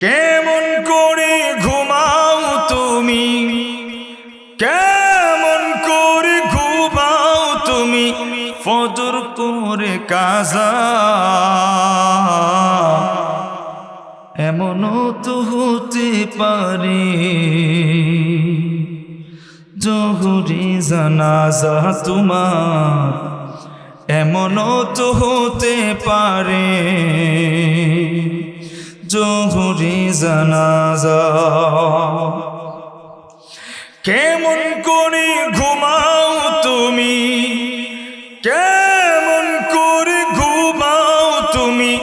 কেমন করে ঘুমাও তুমি? কেমন করে ঘুমাও তুমি? ফজর করে কাজা। এমনও তো হতে পারে জহুরি জানাজা তোমার। এমনও তো হতে পারে জহুরি জানাজা। কেমন করে ঘুমাও তুমি? কেমন করে ঘুমাও তুমি?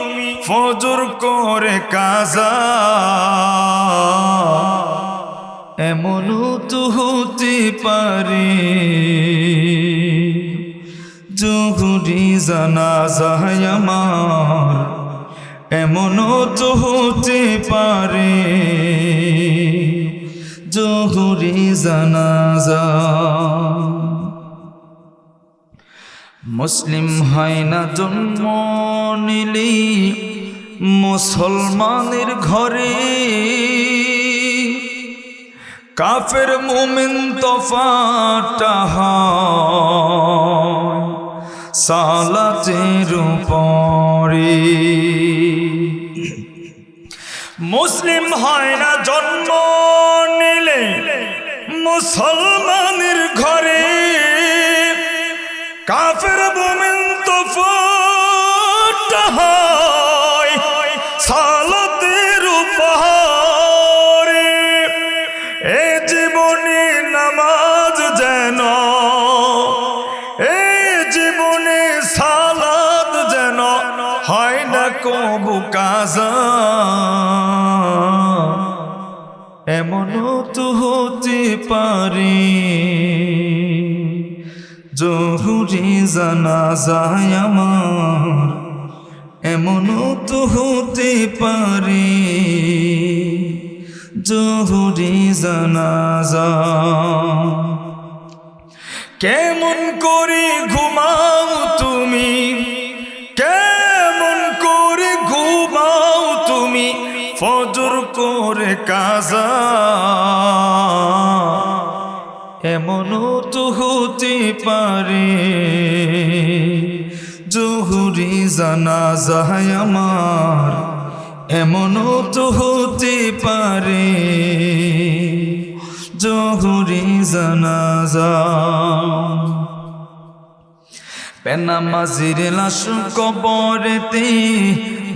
ফজর করে কাজা। এমনও তো হতে পারে। জহুরি জানাজা আমার এমনও তো হতে পারে। জহুরি জানাজা। মুসলিম হয় না জন্ম নিলি মুসলমানের ঘরে। কাফের মোমেন তফাটা সালাতের উপরে। মুসলিম হয় না জন্ম নিলে মুসলমানের ঘরে। কাফের মোমেন তফাটা হয় সালাতের উপরে এ জীবনে নামাজ যেন, এ জীবনে সালাদ যেন হয় না কবু কাজা। এমনও তো হতে পারে জহুরি জানা যায় আমার এমনও তো হতে পারে জহুরি জানাজা কেমন করে ঘুমাও তুমি? কেমন ফজর করে কাজা। এমনও তো হতে পারে, জহুরি জানা যায় আমার। এমনও তো হতে পারে, জহুরি জানাজা পেনামাজির লাশ কবরেতে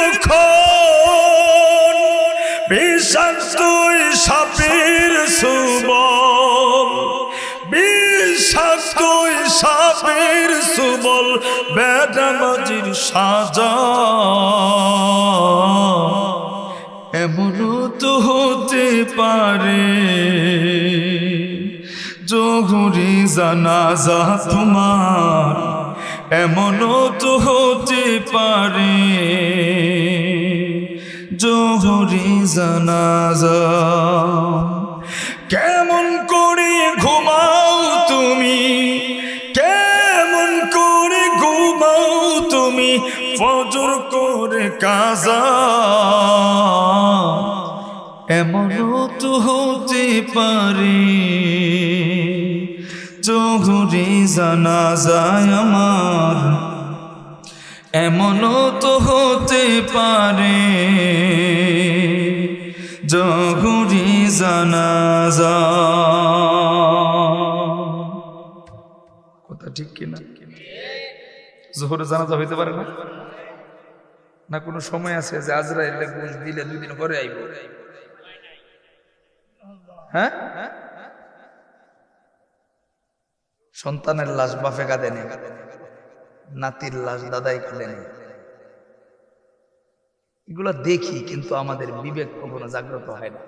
রে তখন বিষাক্ত সাপের সুবল বেদামাজির সাজা। তো হতে পারে, জহুরি জানাজা তোমার। এমনও তো হতে পারে জানাজা। কেমন করে ঘুমাও তুমি? কেমন করে ঘুমাও তুমি? ফজর করে কাজা। এমনও তো হতে পারে, জহুরি জানা যায় আমার। এমনও তো হতে পারে জহুরি জানাজা। কথা ঠিক কিনা? জোহরে জানাজা হইতে পারে না? না কোনো সময় আছে যে আজরাইলে ঘুষ দিলে দুই দিন পরে আইব? হ্যাঁ? সন্তানের লাশ বাফে কাঁদেনি, নাতির লাশ দাদাই কাঁদেনি। এগুলো দেখি কিন্তু আমাদের বিবেক কখনো জাগ্রত হয় না।